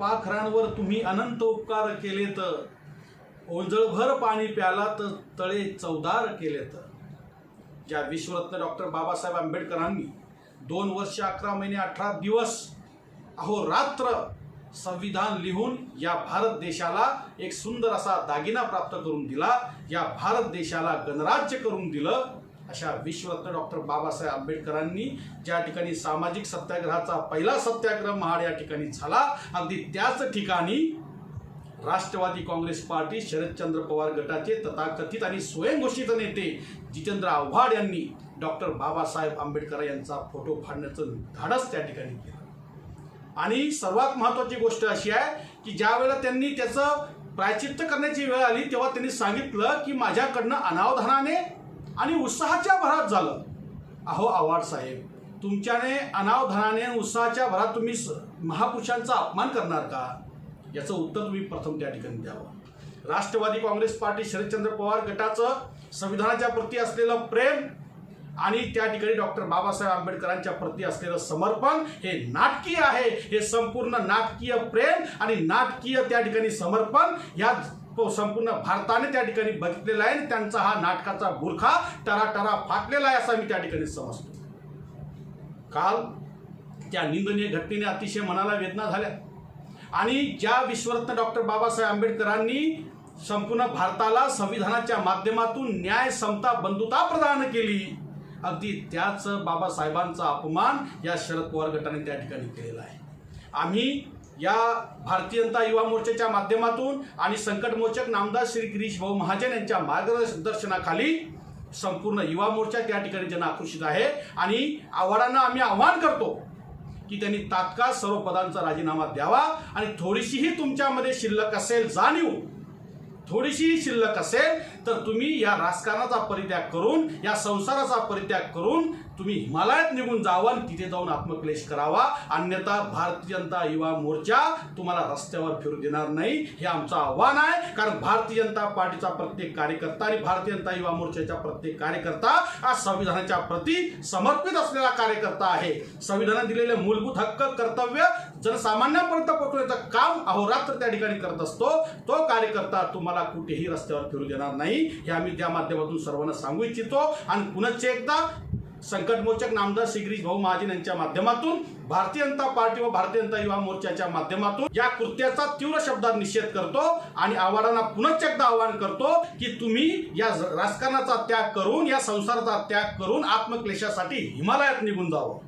पाखरांवर तुम्ही अनंत उपकार केलेत. ओंजळभर पाणी प्याला तर तळे चौदार केलेत. ज्या विश्वरत्न डॉक्टर बाबासाहेब आंबेडकरांनी दोन वर्ष अकरा महिने अठरा दिवस अहोरात्र संविधान लिहून या भारत देशाला एक सुंदर असा दागिना प्राप्त करून दिला या भारत देशाला गणराज्य करून दिलं अशा विश्वरत्न डॉक्टर बाबासाहेब आंबेडकरांनी ज्या ठिकाणी सामाजिक सत्याग्रहाचा पहिला सत्याग्रह महाड या ठिकाणी झाला अगदी त्याच ठिकाणी राष्ट्रवादी काँग्रेस पार्टी शरदचंद्र पवार गटाचे तथाकथित आणि स्वयंघोषित नेते जितेंद्र आव्हाड यांनी डॉक्टर बाबासाहेब आंबेडकर यांचा फोटो फाडण्याचं धाडस त्या ठिकाणी केलं. आणि सर्वात महत्त्वाची गोष्ट अशी आहे की ज्या वेळेला त्यांनी त्याचं प्रायचित्त करण्याची वेळ आली तेव्हा त्यांनी सांगितलं की माझ्याकडनं अनावधानाने आणि उत्साहाच्या भरात झालं. अहो आव्हाड साहेब तुमच्याने अनावधानाने उत्साहाच्या भरात तुम्ही स- महापुरुषांचा अपमान करणार का? याचं उत्तर तुम्ही प्रथम त्या ठिकाणी द्यावं. राष्ट्रवादी काँग्रेस पार्टी शरदचंद्र पवार गटाचं संविधानाच्या प्रती असलेलं प्रेम आणि त्या ठिकाणी डॉक्टर बाबासाहेब आंबेडकरांच्या प्रती असलेलं समर्पण हे नाटकीय आहे. हे संपूर्ण नाटकीय प्रेम आणि नाटकीय त्या ठिकाणी समर्पण. या तो संपूर्ण भारताने त्या ठिकाणी बघितलेला आहे. आणि त्यांचा हा नाटकाचा बुरखा टरा टरा फाटलेला आहे असा मी त्या ठिकाणी समजतो. काल त्या निंदनीय घटनेने अतिशय मनाला वेदना झाल्या. आणि ज्या विश्वरत्न डॉक्टर बाबासाहेब आंबेडकरांनी संपूर्ण भारताला संविधानाच्या माध्यमातून न्याय समता बंधुता प्रदान केली अगदी त्याच बाबासाहेबांचा अपमान या शरद पवार गटाने त्या ठिकाणी केलेला आहे. आम्ही या भारतीय जनता युवा मोर्चाच्या माध्यमातून आणि संकटमोचक नामदार श्री गिरीश भाऊ महाजन यांच्या मार्गदर्शनाखाली संपूर्ण युवा मोर्चा त्या ठिकाणी जन आकर्षित आहे. आणि आव्हाडांना आम्ही आव्हान करतो की त्यांनी तात्काळ सर्व पदांचा राजीनामा द्यावा आणि थोडीशीही तुमच्यामध्ये शिल्लक असेल जाणीव थोडीशी शिल्लक असेल तर तुम्ही या राजकारणाचा परित्याग करून या संसाराचा परित्याग करून तुम्ही हिमालयात निघून जावं आणि तिथे जाऊन आत्मक्लेश करावा. अन्यथा भारतीय जनता युवा मोर्चा तुम्हाला रस्त्यावर फिरू देणार नाही. हे आमचं आव्हान आहे. कारण भारतीय जनता पार्टीचा प्रत्येक कार्यकर्ता आणि भारतीय जनता युवा मोर्चाचा प्रत्येक कार्यकर्ता हा संविधानाच्या प्रती समर्पित असलेला कार्यकर्ता आहे. संविधानात दिलेले मूलभूत हक्क कर्तव्य जनसामान्यांपर्यंत पोहोचवण्याचं काम अहोरात्र त्या ठिकाणी करत असतो. तो कार्यकर्ता तुम्हाला कुठेही रस्त्यावर फिरू देणार नाही. हे आम्ही त्या माध्यमातून सर्वांना सांगू इच्छितो. आणि पुनश्च एकदा संकटमोचक नामदार श्री भाऊ महाजन यांच्या माध्यमातून भारतीय जनता पार्टी व भारतीय जनता युवा मोर्चाच्या माध्यमातून या कृत्याचा तीव्र शब्दात निषेध करतो आणि आव्हाडांना पुनश्च एकदा आवाहन करतो की तुम्ही या राजकारणाचा त्याग करून या संसाराचा त्याग करून आत्मक्लेशासाठी हिमालयात निघून जावं.